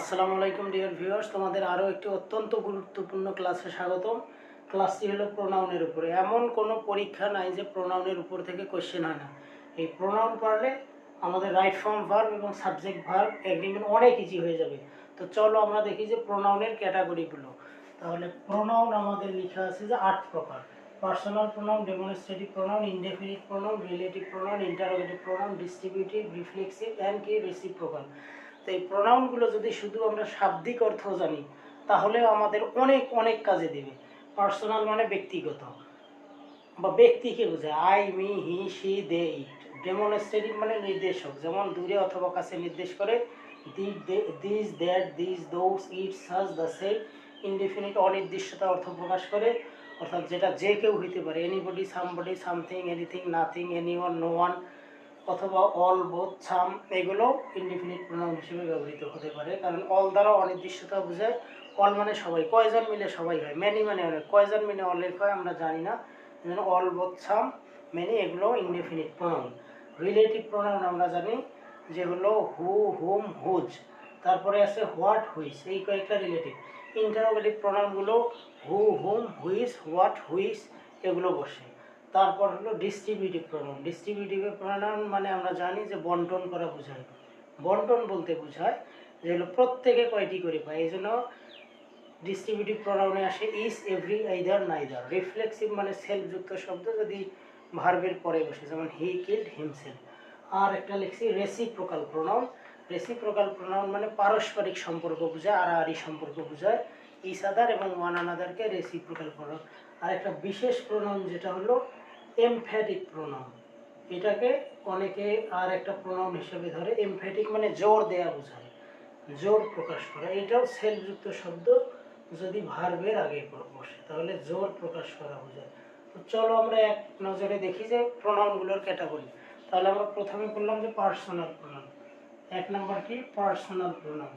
আসসালামু আলাইকুম, dear viewers. তোমাদের আরও একটি অত্যন্ত গুরুত্বপূর্ণ ক্লাসে স্বাগতম। ক্লাসটি হলো প্রোনাউনের উপরে। এমন কোনো পরীক্ষা নাই যে প্রোনাউনের উপর থেকে কোশ্চেন হয় না। এই প্রোনাউন পারলে আমাদের রাইট ফর্ম, ভার্ব এবং সাবজেক্ট, ভার্ব, এগ্রিমেন্ট অনেক ইজি হয়ে যাবে। তো চলো আমরা দেখি যে প্রোনাউনের ক্যাটাগরিগুলো। তাহলে প্রোনাউন আমাদের লেখা আছে যে আট প্রকার। Personal pronoun, demonstrative pronoun, indefinite pronoun, relative pronoun, interrogative pronoun, distributive, reflexive, and কি রেসিভ রেসিপ্রোকাল। তো এই প্রোনাউনগুলো যদি শুধু আমরা শাব্দিক অর্থ জানি, তাহলে আমাদের অনেক অনেক কাজে দেবে। পার্সোনাল মানে ব্যক্তিগত বা ব্যক্তিকে বোঝায়। I, me, he she they, it. Demonstrative মানে নির্দেশক। যেমন দূরে অথবা কাছে নির্দেশ করে this, that, these, those, it such the same. Indefinite, অনির্দিষ্টতা, অর্থ প্রকাশ করে। অর্থাৎ যেটা যে কেউ হইতে পারে। Anybody, somebody, something, anything, nothing any one no one. অথবা অল, বোথ, সাম এগুলো ইনডিফিনিট প্রোনাউন হিসেবে ব্যবহৃত হতে পারে। কারণ অল দ্বারা অনির্দিষ্টতা বোঝায় অল মানে সবাই। কয়জন মিলে সবাই হয়? ম্যানি মানে অনেক। কয়জন মিলে অনেক হয় আমরা জানি না। অল, বোথ, সাম মেনি এগুলো ইনডিফিনিট প্রোনাউন রিলেটিভ প্রোনাউন আমরা জানি যে হলো হু, হুম, হুজ। তারপরে আছে হোয়াট হুইস এই কয়েকটা রিলেটিভ ইন্টারোগেটিভ প্রোনাউনগুলো হু, হুম হুইস হোয়াট হুইস এগুলো বসে। তারপর হলো ডিস্ট্রিবিউটিভ প্রোনাউন ডিস্ট্রিবিউটিভ প্রোনাউন মানে আমরা জানি যে বন্টন করা বোঝায়। বন্টন বলতে বোঝায় যে হলো প্রত্যেকে কয়টি করে পায়? এই জন্য ডিস্ট্রিবিউটিভ প্রোনাউনে আসে each every either neither reflexive মানে সেলফযুক্ত শব্দ যদি ভার্বের পরে বসে, যেমন হি কিল্ড হিমসেল আর একটা লিখছি রেসিপ্রোকাল প্রোনাউন রেসিপ্রোকাল প্রোনাউন মানে পারস্পরিক সম্পর্ক বোঝায়, আড়াআড়ি সম্পর্ক বোঝায়। ইস আদার এবং ওয়ান আনাদারকে রেসিপ্রোকাল প্রোনাউন আর একটা বিশেষ প্রোনাউন যেটা হলো এমফ্যাটিক প্রোনাউন এটাকে অনেকে আর একটা প্রোনাউন হিসেবে ধরে এমফ্যাটিক মানে জোর দেয়া বোঝায়, জোর প্রকাশ করা। এটাও সেলযুক্ত শব্দ, যদি ভার্বের আগে বসে, তাহলে জোর প্রকাশ করা বোঝায়। তো চলো আমরা এক নজরে দেখি যে প্রোনাউনগুলোর ক্যাটাগরি তাহলে আমরা প্রথমে বললাম যে পার্সোনাল প্রোনাউন এক নম্বর কি? পার্সোনাল প্রোনাউন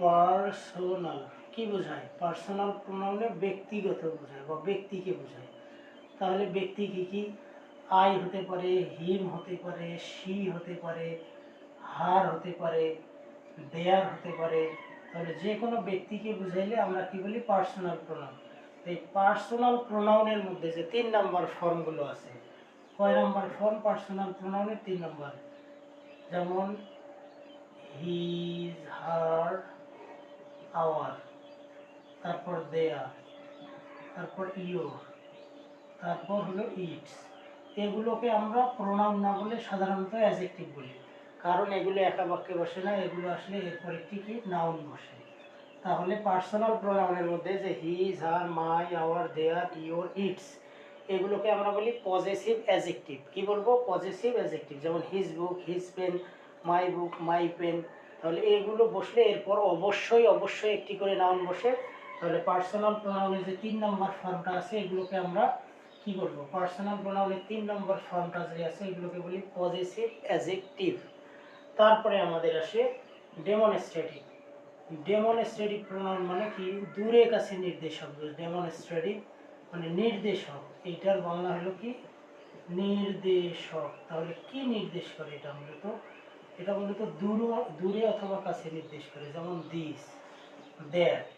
পার্সোনাল কি বোঝায়? পার্সোনাল প্রোনাউনে ব্যক্তিগত বোঝায় বা ব্যক্তিকে বোঝায়। তাহলে ব্যক্তি কি কি? আই হতে পারে, হিম হতে পারে সি হতে পারে, হার হতে পারে, দেয়ার হতে পারে। তাহলে যে কোনো ব্যক্তিকে বুঝাইলে আমরা কি বলি? Personal pronoun. এই পার্সোনাল প্রোনাউনের মধ্যে যে তিন নাম্বার ফর্মগুলো আছে, কয় নাম্বার ফর্ম? পার্সোনাল প্রোনাউনের তিন নাম্বার। যেমন, হিজ, হার, আওয়ার। তারপর দেয়ার। তারপর ইয়োর তারপর হলো ইটস। এগুলোকে আমরা প্রোনাউন না বলে সাধারণত অ্যাজেক্টিভ বলি। কারণ এগুলো একা বাক্যে বসে না, এগুলো আসলে এরপর একটি কি? নাউন বসে। তাহলে পার্সোনাল প্রোনাউনের মধ্যে যে his her my our their your its এগুলোকে আমরা বলি পজেসিভ অ্যাজেক্টিভ কি বলব? পজেসিভ অ্যাজেক্টিভ যেমন his book his pen my book my pen তাহলে এগুলো বসলে এরপর অবশ্যই অবশ্যই একটি করে নাউন বসে। তাহলে পার্সোনাল প্রোনাউনের যে তিন নম্বর ফর্মটা আছে, এগুলোকে আমরা কি বলব পার্সোনাল প্রোনাউনের তিন নম্বর ফর্মটা যে আছে, এগুলোকে বলি পজিটিভ অ্যাজেক্টিভ তারপরে আমাদের আসে ডেমনস্ট্রেটিভ ডেমনস্ট্রেটিভ প্রোনাউন মানে কি? দূরে কাছে নির্দেশক ডেমনস্ট্রেটিভ মানে নির্দেশক। এইটার বাংলা হলো কি? নির্দেশক। তাহলে কি নির্দেশ করে এটা মূলত? এটা মূলত দূর, দূরে অথবা কাছে নির্দেশ করে, যেমন দিস দ্যাট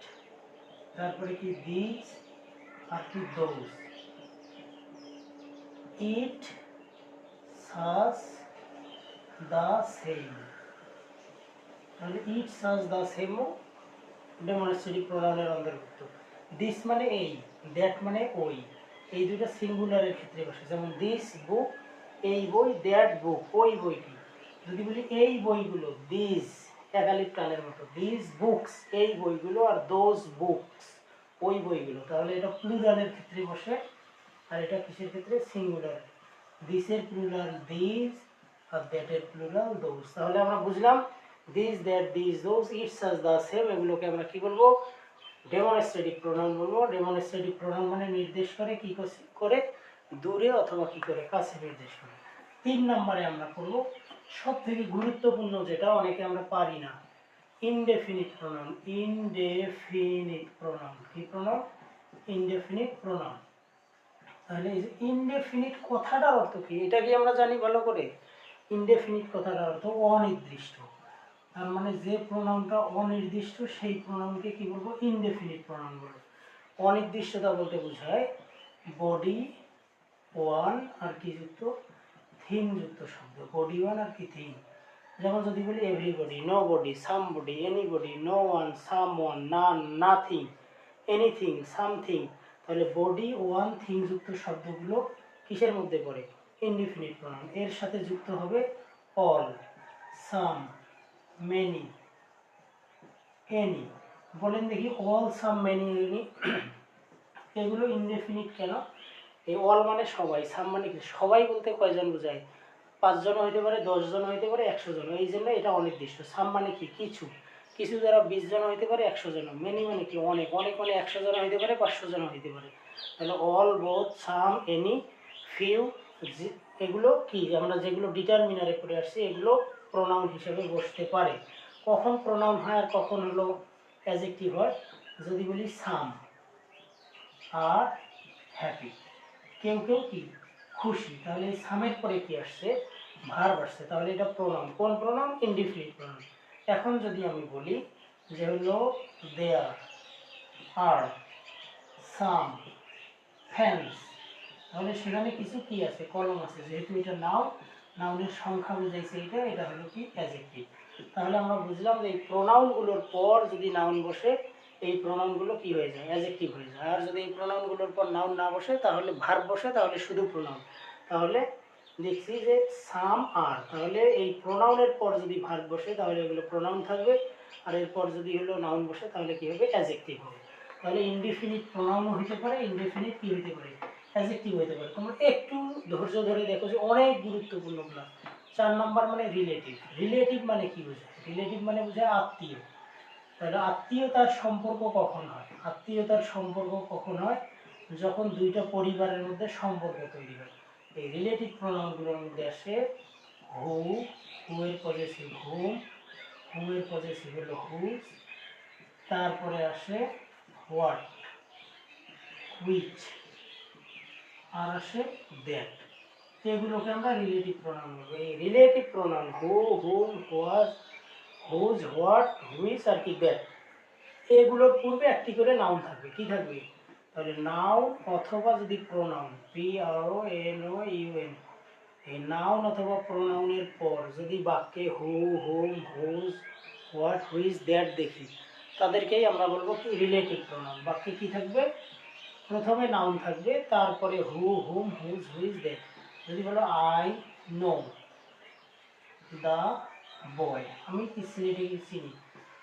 তারপরে কি? দিস আর কি দোজ ইট, সাস দা সেম। তাহলে ইট, সাস দা সেমও ডেমনস্ট্রেটিভ প্রোনাউনের অন্তর্ভুক্ত। দিস মানে এই, দ্যাট মানে ওই। এই দুটো সিঙ্গুলারের ক্ষেত্রে বসে। যেমন দিস বুক, এই বই, দ্যাট বুক, ওই বইটি। যদি বলি এই বইগুলো, দিস একালিপ টানের মতো, দিস বুকস, এই বইগুলো আর দোজ বুকস, ওই বইগুলো, তাহলে এটা প্লুরালের ক্ষেত্রে বসে আর এটা কিসের ক্ষেত্রে? সিঙ্গুলার দিসের প্লুরাল দিস আর দ্যাটের প্লুরাল দোজ তাহলে আমরা বুঝলাম this that this those it's as the same এগুলোকে আমরা কি বলব? ডেমনস্ট্রেটিভ প্রোনাউন বলব। ডেমনস্ট্রেটিভ প্রোনাউন মানে নির্দেশ করে, কি করে দূরে অথবা কি করে কাছে নির্দেশ করে। তিন নম্বরে আমরা করব সব থেকে গুরুত্বপূর্ণ যেটা, অনেকে আমরা পারি না। ইনডেফিনিট প্রোনাউন ইনডেফিনিট প্রোনাউন কি প্রোনাউন ইনডেফিনিট প্রোনাউন তাহলে ইনডেফিনিট কথাটার অর্থ কি? এটা কি আমরা জানি ভালো করে? ইনডেফিনিট কথাটার অর্থ অনির্দিষ্ট। তার মানে যে প্রোনাউনটা অনির্দিষ্ট, সেই প্রোনাউনকে কি বলব? ইনডেফিনিট প্রোনাউন বলব অনির্দিষ্টতা বলতে বোঝায় বডি ওয়ান আর কি যুক্ত? থিং যুক্ত শব্দ। বডি ওয়ান আর কি থিং যেমন যদি বলি everybody nobody somebody anybody no one someone none nothing anything something তাহলে বডি ওয়ান থিং যুক্ত শব্দগুলো কিসের মধ্যে পড়ে? ইনডিফিনিট প্রণাম এর সাথে যুক্ত হবে অল সাম মেনি এনি বলেন দেখি অল সাম মেনি এনি এগুলো ইনডেফিনিট কেন? এই অল মানে সবাই সাম মানে কি? সবাই বলতে কয়জন বোঝায়? পাঁচজন হইতে পারে, দশজন হইতে পারে, একশো জন। এই জন্য এটা অনির্দিষ্ট। সাম মানে কি? কিছু। কিছু যারা বিশ জন হইতে পারে, একশো জন মেনি মানে কি অনেক। অনেক মানে একশো জন হইতে পারে, পাঁচশো জন হইতে পারে। তাহলে all both some any few এগুলো কি? আমরা যেগুলো ডিটারমিনারে করে আসছি, এগুলো প্রোনাউন হিসেবে বসতে পারে। কখন প্রোনাউন হয় আর কখন হলো অ্যাজেক্টিভ হয়? যদি বলি সাম আর হ্যাপি কেউ কেউ কি? খুশি। তাহলে সামের পরে কি আসছে? ভার্ব আসছে। তাহলে এটা প্রোনাউন কোন প্রোনাউন ইনডিফিনিট প্রোনাউন এখন যদি আমি বলি যে হলো দেয়ার আর সাম ফ্যান্স তাহলে সেখানে কিছু কি আছে? কলম আছে। যেহেতু এটা নাউন নাউনের সংখ্যা বুঝাইছে এটা এটা হলো কি? অ্যাজেক্টিভ তাহলে আমরা বুঝলাম যে এই প্রোনাউনগুলোর পর যদি নাউন বসে, এই প্রোনাউনগুলো কি হয়ে যায়? অ্যাজেক্টিভ হয়ে যায়। আর যদি এই প্রোনাউনগুলোর পর নাউন না বসে, তাহলে ভার্ব বসে, তাহলে শুধু প্রোনাউন তাহলে দেখছি যে সাম আর, তাহলে এই প্রোনাউনের পর যদি ভার্ব বসে, তাহলে এগুলো প্রোনাউন থাকবে। আর এরপর যদি হলো নাউন বসে, তাহলে কি হবে? অ্যাজেক্টিভ হবে। তাহলে ইনডিফিনিট প্রোনাউনও হতে পারে ইনডিফিনিট কি হতে পারে? অ্যাজেক্টিভ হতে পারে। তোমরা একটু ধৈর্য ধরে দেখো যে অনেক গুরুত্বপূর্ণ ক্লাস চার নাম্বার মানে রিলেটিভ রিলেটিভ মানে কি বোঝায়? রিলেটিভ মানে বোঝায় আত্মীয়। তাহলে আত্মীয়তার সম্পর্ক কখন হয়? আত্মীয়তার সম্পর্ক কখন হয়? যখন দুইটা পরিবারের মধ্যে সম্পর্ক তৈরি হয়। এই রিলেটিভ প্রোনাউনগুলোর মধ্যে আসে হু হু এর পজেসিভ হুম হু এর পজেসিভ হলো হুজ তারপরে আসে হোয়াট হুইচ আর আসে দ্যাট এগুলোকে আমরা রিলেটিভ প্রোনাউন বলব। এই relative pronoun who whom whose whose what which আর কি দ্যাট এগুলোর পূর্বে একটি করে নাউন থাকবে। কি থাকবে? তাহলে নাউন অথবা যদি pronoun P R O N O U N এই নাউন অথবা প্রোনাউনের পর যদি বাক্যে who whom whose what which that দেখি, তাদেরকেই আমরা বলব কি রিলেটিভ প্রোনাউন বাক্যে কি থাকবে? প্রথমে নাউন থাকবে, তারপরে who whom whose which that যদি বলো আই নো দ্য বয় আমি কি ছেলেটিকে চিনি,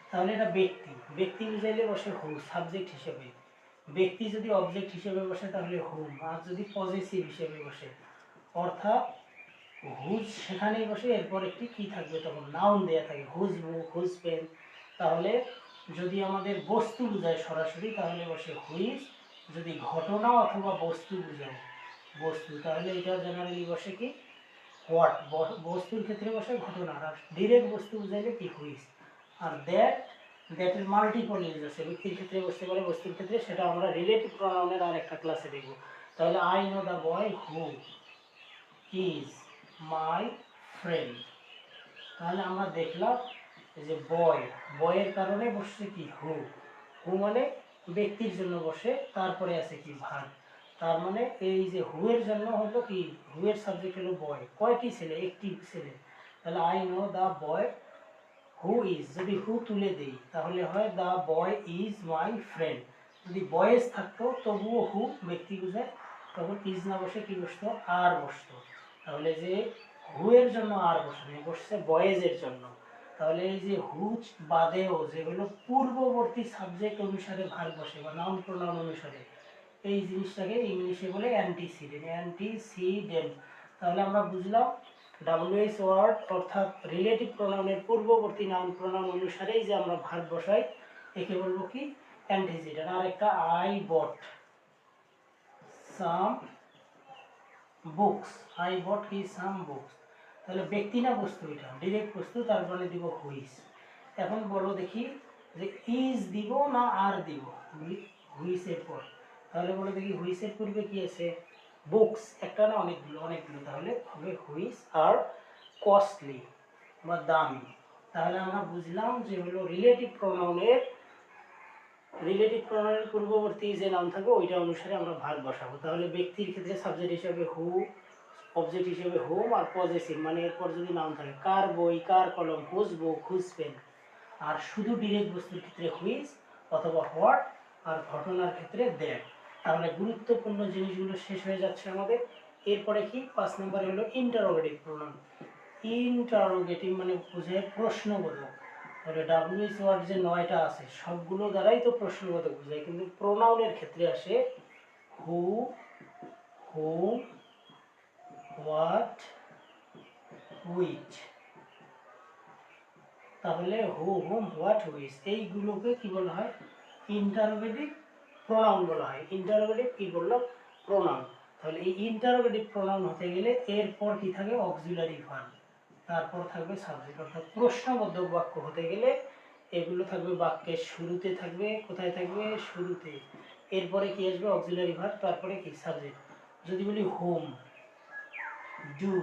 তাহলে এটা ব্যক্তি ব্যক্তি বুঝাইলে বসে হু সাবজেক্ট হিসেবে। ব্যক্তি যদি অবজেক্ট হিসেবে বসে, তাহলে হুম আর যদি পজিটিভ হিসেবে বসে, অর্থাৎ হুজ সেখানেই বসে, এরপর একটি কি থাকবে? তখন নাউন দেয়া থাকে হুজ বুক হুজ পেন তাহলে যদি আমাদের বস্তু বোঝায় সরাসরি, তাহলে বসে হুইজ যদি ঘটনা অথবা বস্তু বোঝায় বস্তু, তাহলে এটা জেনারেলি বসে কি? হোয়াট বস্তুর ক্ষেত্রে বসে ঘটনা, আর ডিরেক্ট বস্তু বুঝাইলে কি হুইজ আর দ্যাট মাল্টিপল ইউজ আছে ব্যক্তির ক্ষেত্রে বসতে পারে বস্তুর ক্ষেত্রে সেটা আমরা রিলেটিভ প্রোনাউনের আর একটা ক্লাসে দেখব। তাহলে I know the boy who is my friend তাহলে আমরা দেখলাম যে বয় বয়ের কারণে বসছে কি? হু হু মানে ব্যক্তির জন্য বসে, তারপরে আছে কি? ভাগ। তার মানে এই যে হুয়ের জন্য হলো কি? হুয়ের সাবজেক্ট হলো বয় কয়টি ছেলে? একটি ছেলে। তাহলে I know the boy who is যদি হু তুলে দেই, তাহলে হয় the boy is my friend যদি বয়েজ থাকতো, তবুও হু ব্যক্তি বোঝায় তখন ইজ না বসে কি বসতো? আর বসতো। তাহলে যে হুয়ের জন্য আর বসে বসছে বয়েজের জন্য। তাহলে এই যে হুচ বাদেও যেগুলো পূর্ববর্তী সাবজেক্ট অনুসারে ভার বসে বা নাউন প্রোনাউন অনুসারে, এই জিনিসটাকে ইংলিশে বলে অ্যান্টিসিডেন্ট অ্যান্টিসিডেন্ট তাহলে আমরা বুঝলাম ডাব্লিউএস ওয়ার্ড অর্থাৎ রিলেটিভ প্রোনাউনের পূর্ববর্তী নাউন প্রোনাউন অনুসারেই যে আমরা ভার বসাই, একে বলব কি? অ্যান্টিসিডেন্ট আর একটা I bought some books I bought কি? সাম বুকস তাহলে ব্যক্তি না বস্তু এটা? ডিরেক্ট বস্তু তারপরে দিব হুইস এখন বলো দেখি যে ইজ দিব না আর দিব? হুইসের পর তাহলে বলো দেখি হুইসের পূর্বে কি আছে? বুকস একটা না অনেকগুলো অনেকগুলো। তাহলে হবে হুইস আর কস্টলি বা দামি। তাহলে আমরা বুঝলাম যে হলো রিলেটিভ প্রোনাউনের রিলেটিভ প্রোনাউনের পূর্ববর্তী যে নাম থাকবে, ওইটা অনুসারে আমরা ভাগ বসাবো। তাহলে ব্যক্তির ক্ষেত্রে সাবজেক্ট হিসেবে হু অবজেক্ট হিসেবে হোম আর পজেসিভ মানে এরপর যদি নাম থাকে, কার বই, কার কলম হুজ বউ হুজ পেন আর শুধু ডিরেক্ট বস্তুর ক্ষেত্রে হুইজ অথবা হোয়াট আর ঘটনার ক্ষেত্রে দ্যাট তাহলে গুরুত্বপূর্ণ জিনিসগুলো শেষ হয়ে যাচ্ছে আমাদের। এরপরে কি? পাঁচ নম্বরে হলো ইন্টারোগেটিভ প্রোনাউন ইন্টারোগেটিভ মানে বোঝায় প্রশ্নবোধক। তাহলে ডাব্লিউএস ওয়ার্ড যে নয়টা আছে, সবগুলো দ্বারাই তো প্রশ্নবোধক বোঝায়, কিন্তু প্রোনাউনের ক্ষেত্রে আসে হু হোম হোয়াট উইচ তাহলে হু হুম হোয়াট হুইচ এইগুলোকে কি বলা হয়? ইন্টারোগেটিভ প্রোনাউন বলা হয়। ইন্টারোগেটিভ কি বলল? প্রোনাউন তাহলে এই ইন্টারোগেটিভ প্রোনাউন হতে গেলে এরপর কি থাকে? অক্সিলারি ভার্ব তারপর থাকবে সাবজেক্ট অর্থাৎ প্রশ্নবোধক বাক্য হতে গেলে এগুলো থাকবে বাক্যের শুরুতে থাকবে, কোথায় থাকবে? শুরুতে। এরপরে কি আসবে? অক্সিলারি ভার্ব তারপরে কি? সাবজেক্ট যদি বলি হোম ডু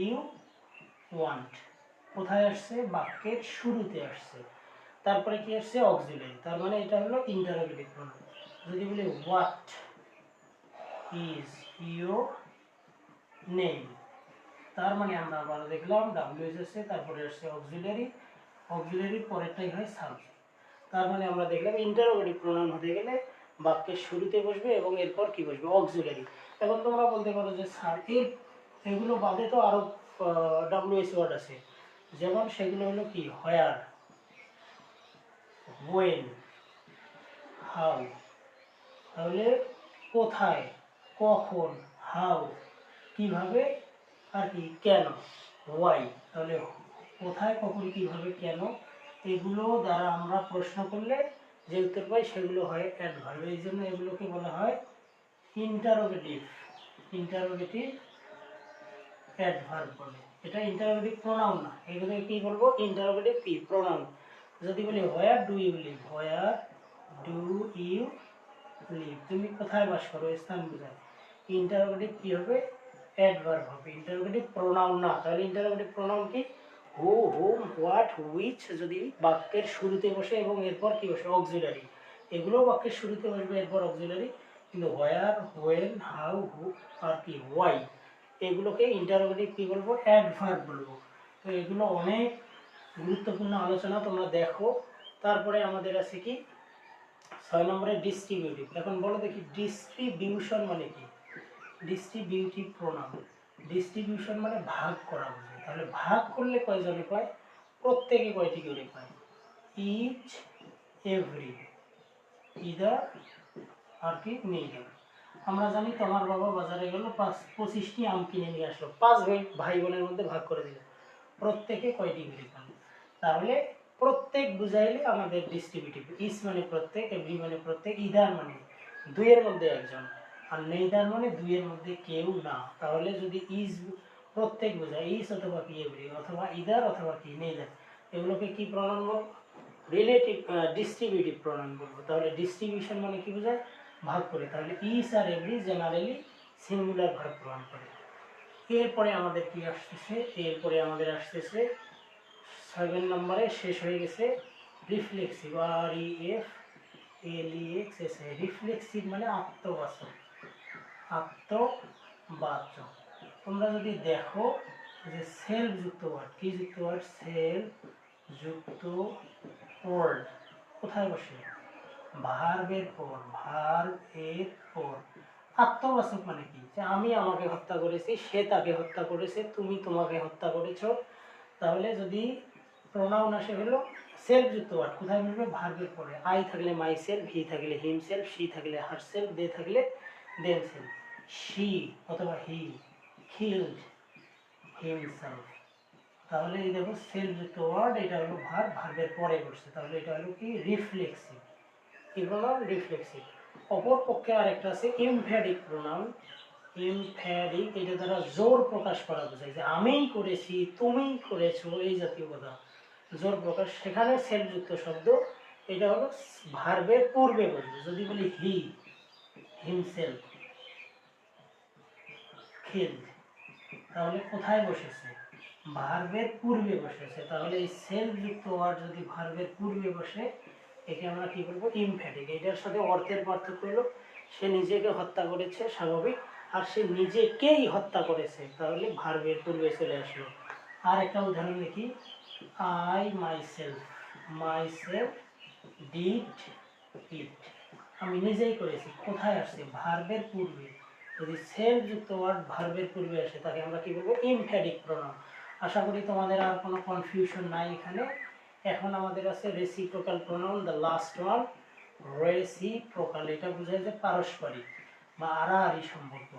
ইউ ওয়ান্ট কোথায় আসছে? বাক্যের শুরুতে আসছে। তারপরে কি আসছে? অক্সিলারি তার মানে এটা হলো ইন্টারোগেটিভ প্রোনাউন যদি বলি হোয়াট ইজ ইউর নেম তার মানে আমরা আবার দেখলাম ডাব্লিউ এসেছে তারপরে আসছে অক্সিলারি অক্সিলারির পরেরটাই হয় সাবজেক্ট তার মানে আমরা দেখলাম ইন্টারোগেটিভ প্রোনাউন হতে গেলে বাক্যের শুরুতে বসবে এবং এরপর কি বসবে? অক্সিলারি এখন তোমরা বলতে পারো যে স্যার এর এগুলো বাদে তো আরও ডাব্লিউএস ওয়ার্ড আছে। যেমন সেগুলো হলো কি? হয়ার ওয়েন হাউ তাহলে কোথায়, কখন হাউ কীভাবে আর কি, কেন ওয়াই তাহলে কোথায়, কখন, কীভাবে, কেন, এগুলো দ্বারা আমরা প্রশ্ন করলে যে উত্তর পাই সেগুলো হয় অ্যাডভার্ব এই জন্য এগুলোকে বলা হয় ইন্টারোগেটিভ ইন্টারোগেটিভ অ্যাডভার্ব বলে। এটা ইন্টারোগেটিভ প্রোনাউন না এগুলো কি বলব? ইন্টারোগেটিভ কি প্রোনাউন যদি বলি where do you live where do you live তুমি কোথায় বাস করো? স্থান বোঝায় ইন্টারোগেটিভ কি হবে? অ্যাডভার্ব হবে। ইন্টারোগেটিভ প্রোনাউন না। তাহলে ইন্টারোগেটিভ প্রোনাউন কি? হু হুম হোয়াট হুইচ যদি বাক্যের শুরুতে বসে এবং এরপর কি বসে? অক্সিলারি এগুলো বাক্যের শুরুতে বসবে, এরপর অক্সিলারি কিন্তু হোয়ার হোয়েন হাউ হু আর কি? ওয়াই এগুলোকে ইন্টারোগেটিভ কি বলব? অ্যাডভার্ব বলব। তো এগুলো অনেক গুরুত্বপূর্ণ আলোচনা তোমরা দেখো। তারপরে আমাদের আছে কি? ছয় নম্বরে ডিস্ট্রিবিউটিভ এখন বলো দেখি ডিস্ট্রিবিউশন মানে কি? ডিস্ট্রিবিউটিভ প্রোনাউন ডিস্ট্রিবিউশন মানে ভাগ করা বোঝায়। তাহলে ভাগ করলে কয়জনে পায়? প্রত্যেকে কয়টি করে পায়? ইচ এভরি ইদার আর কি নেইদার আমরা জানি তোমার বাবা বাজারে গেল, পাঁচ, পঁচিশটি আম কিনে নিয়ে আসলো। পাঁচ ভাই ভাই বোনের মধ্যে ভাগ করে দিল। প্রত্যেকে কয়টি করে পান তাহলে প্রত্যেক বুঝাইলে আমাদের ডিস্ট্রিবিউটিভ ইস মানে প্রত্যেক এভরি মানে প্রত্যেক, ইদার মানে দুইয়ের মধ্যে একজন। আর নেইদার মানে দুইয়ের মধ্যে কেউ না। তাহলে যদি ইজ প্রত্যেক বোঝায়, ইস অথবা কি এভরি, অথবা ইদার অথবা কি নেইদার, এগুলোকে কি প্রণাম বলব রিলেটিভ ডিস্ট্রিবিউটিভ প্রণাম বলব তাহলে ডিস্ট্রিবিউশন মানে কি বোঝায়? ভাগ করে। তাহলে ইস আর এভরি জেনারেলি সিঙ্গুলার ভাগ প্রমাণ করে। এরপরে আমাদের কি আসতেছে? এরপরে আমাদের আসতেছে সেভেন নম্বরে শেষ হয়ে গেছে। Reflexive R E F L E X S A reflexive মানে আত্মবাচক। আত্মবাচক। তোমরা যদি দেখো যে সেলফ যুক্ত ওয়ার্ড কি যুক্ত ওয়ার্ড সেলফ যুক্ত ওয়ার্ড কোথায় বসে? ভার্বের পর ভার্ব এর পর। আত্মবাচক মানে কি? যে আমি আমাকে হত্যা করেছি, সে তাকে হত্যা করেছে, তুমি তোমাকে হত্যা করেছ। তাহলে যদি প্রোনাউন আসে হলো সেলফ যুক্ত ওয়ার্ড কোথায় মিলবে? ভার্বের পরে। আই থাকলে মাই সেলফ হি থাকলে হিম সেলফ শি থাকলে হার সেলফ দে থাকলে দেম সেলফ শি অথবা হি খিল্ড হিমসেলফ তাহলে এই দেখো সেলফ যুক্ত ওয়ার্ড এটা হলো ভার ভার্বের পরে বসছে। তাহলে এটা হলো কি? রিফ্লেক্সিভ কি প্রোনাউন রিফ্লেক্সিভ অপর পক্ষে আরেকটা আছে ইমফ্যাডিক প্রোনাউন ইমফ্যাডিক এটা দ্বারা জোর প্রকাশ করা বোঝায় যে আমিই করেছি, তুমিই করেছ, এই জাতীয় কথা। জোর প্রকাশ, সেখানে সেলযুক্ত শব্দ, এটা হলো ভার্বের পূর্বে বলবে যদি বলি হি, হিমসেলফ তাহলে কোথায় বসেছে? ভার্বের পূর্বে বসেছে, তাহলে এই সেলফ যুক্ত ওয়ার্ড যদি ভার্বের পূর্বে বসে, একে আমরা কি বলব? ইমফ্যাটিক। এটার সাথে অর্থের পার্থক্য হলো, সে নিজেকে হত্যা করেছে, স্বাভাবিক, আর সে নিজেকেই হত্যা করেছে, তাহলে ভার্বের পূর্বে চলে আসলো। আর একটা উদাহরণ লিখি self myself did it আমি নিজেই করেছি। কোথায় আসছে? ভার্বের পূর্বে। যদি সেলফ যুক্ত ওয়ার্ড ভার্বের পূর্বে আসে, তাকে আমরা কি বলব? ইমফ্যাটিক প্রোনাউন আশা করি তোমাদের আর কোনো কনফিউশন নাই এখানে। এখন আমাদের আছে reciprocal pronoun the last one reciprocal এটা বোঝায় যে পারস্পরিক বা আড়াআড়ি সম্পর্ক।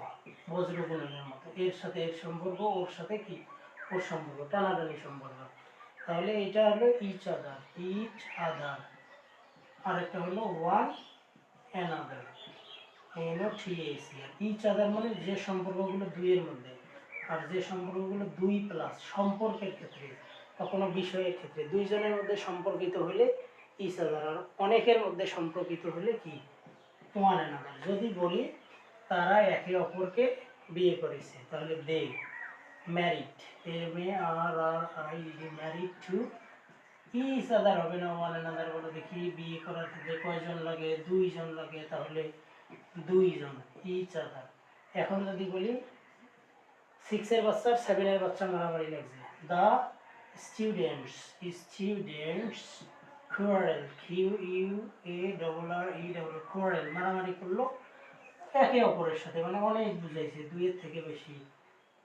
বজ্রগুণনের মতো। এর সাথে এর সম্পর্ক, ওর সাথে কি? ওর সম্পর্ক, টানাটানি সম্পর্ক। তাহলে এটা হলো ইচ আদার ইচ আদার আর একটা হলো ওয়ান অ্যানাদার এনও টিএসি ইচ আদার মানে যে সম্পর্কগুলো দুইয়ের মধ্যে, আর যে সম্পর্কগুলো দুই প্লাস সম্পর্কের ক্ষেত্রে বা কোনো বিষয়ের ক্ষেত্রে। দুইজনের মধ্যে সম্পর্কিত হলে ইচ আদার আর অনেকের মধ্যে সম্পর্কিত হলে কি? ওয়ান অ্যানাদার যদি বলি, তারা একে অপরকে বিয়ে করেছে, তাহলে they married M A R R I married to each other হবে না ওয়ান অ্যানাদার বলে দেখি বিয়ে করার ক্ষেত্রে কয়জন লাগে দুইজন লাগে তাহলে দুইজন ইচ আদার এখন যদি বলি সিক্সের বাচ্চা সেভেনের বাচ্চা মারামারি লাগছে। The students students quarrel Q U A double R E double quarrel মারামারি করল, একে অপরের সাথে মানে অনেক বুঝাইছে, দুইয়ের থেকে বেশি।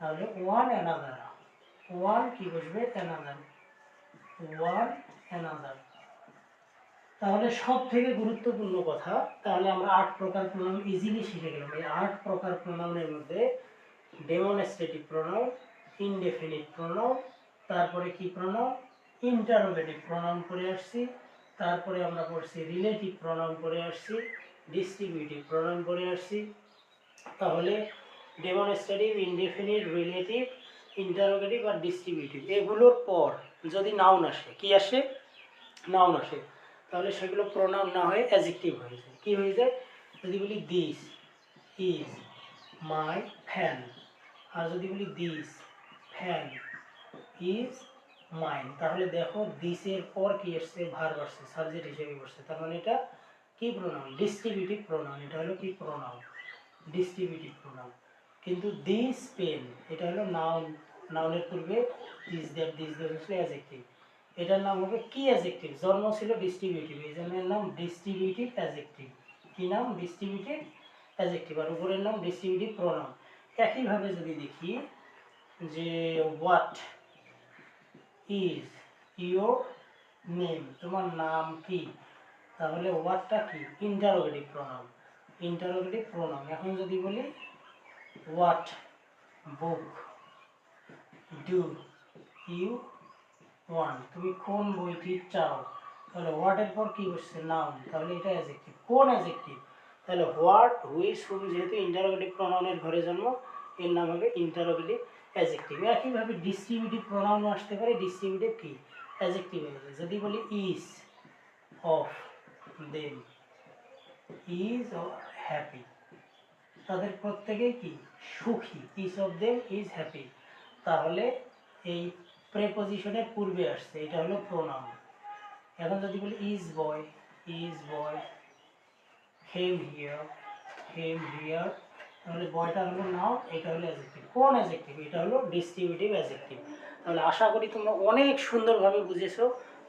তাহলে ওয়ান অ্যানাদার ওয়ান কি বসবে? অ্যানাদার ওয়ান অ্যানাদার তাহলে সব থেকে গুরুত্বপূর্ণ কথা, তাহলে আমরা আট প্রকার প্রণাম ইজিলি শিখে গেলাম। এই আট প্রকার প্রণামের মধ্যে ডেমনস্ট্রেটিভ প্রণাম ইনডেফিনিট প্রণাম তারপরে কি প্রণাম ইন্টারোগেটিভ প্রণাম করে আসছি। তারপরে আমরা পড়ছি রিলেটিভ প্রণাম করে আসছি ডিস্ট্রিবিউটিভ প্রণাম করে আসছি। তাহলে ডেমনস্ট্রেটিভ ইনডেফিনিট রিলেটিভ ইন্টারোগেটিভ আর ডিস্ট্রিবিউটিভ এগুলোর পর যদি নাউন আসে, কি আসে? নাউন আসে। তাহলে সেগুলো প্রোনাউন না হয়ে অ্যাজেক্টিভ হয়ে যায়। কী হয়ে যায়? যদি বলি দিস ইজ মাই ফ্যান আর যদি বলি দিস ফ্যান ইজ মাইন তাহলে দেখো দিসের পর কি এসছে ভার আসছে সাবজেক্ট হিসেবে বসছে। তার মানে এটা কি প্রোনাউন ডিস্ট্রিবিউটিভ প্রোনাউন এটা হলো কি প্রোনাউন ডিস্ট্রিবিউটিভ প্রোনাউন কিন্তু দিস পেন এটা হলো নাউন নাউনের পূর্বে দিস দ্যাট দিস দ্যাট হচ্ছে অ্যাজেক্টিভ এটার নাম হবে কি অ্যাজেক্টিভ জন্ম ছিল ডিস্ট্রিবিউটিভ এই জন্য এর নাম ডিস্ট্রিবিউটিভ অ্যাজেক্টিভ কি নাম? ডিস্ট্রিবিউটিভ অ্যাজেক্টিভ আর উপরের নাম ডিস্ট্রিবিউটিভ প্রোনাউন একইভাবে যদি দেখি যে হোয়াট ইজ ইয়োর নেম তোমার নাম কি? তাহলে হোয়াটটা কি? ইন্টারোগেটিভ প্রোনাউন ইন্টারোগেটিভ প্রোনাউন এখন যদি বলি what book do you want তুমি কোন বইটি চাও? তাহলে হোয়াটের পর কি বসছে নাউন তাহলে এটা অ্যাজেক্টিভ কোন অ্যাজেক্টিভ তাহলে হোয়াট হুইস হুম যেহেতু ইন্টারোগেটিভ প্রোনাউনের ঘরে জন্ম, এর নাম হবে ইন্টারোগেটিভ অ্যাজেক্টিভ একইভাবে ডিস্ট্রিবিউটিভ প্রোনাউন আসতে পারে। ডিস্ট্রিবিউটিভ কি? অ্যাজেক্টিভ যদি বলি each of them is happy তাদের প্রত্যেকেই কি? সুখী। Each of them is happy তাহলে এই প্রেপোজিশনের পূর্বে আসছে। এটা হলো প্রোনাউন এখন যদি বলি each boy each boy him here him here তাহলে বয়টা হলো নাও এটা হলো অ্যাজেক্টিভ কোন অ্যাজেক্টিভ এটা হলো ডিস্ট্রিবিউটিভ অ্যাজেক্টিভ তাহলে আশা করি তোমরা অনেক সুন্দরভাবে বুঝেছ।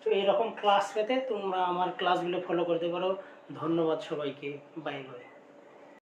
তো এরকম ক্লাস পেতে তোমরা আমার ক্লাসগুলো ফলো করতে পারো। ধন্যবাদ সবাইকে। Bye bye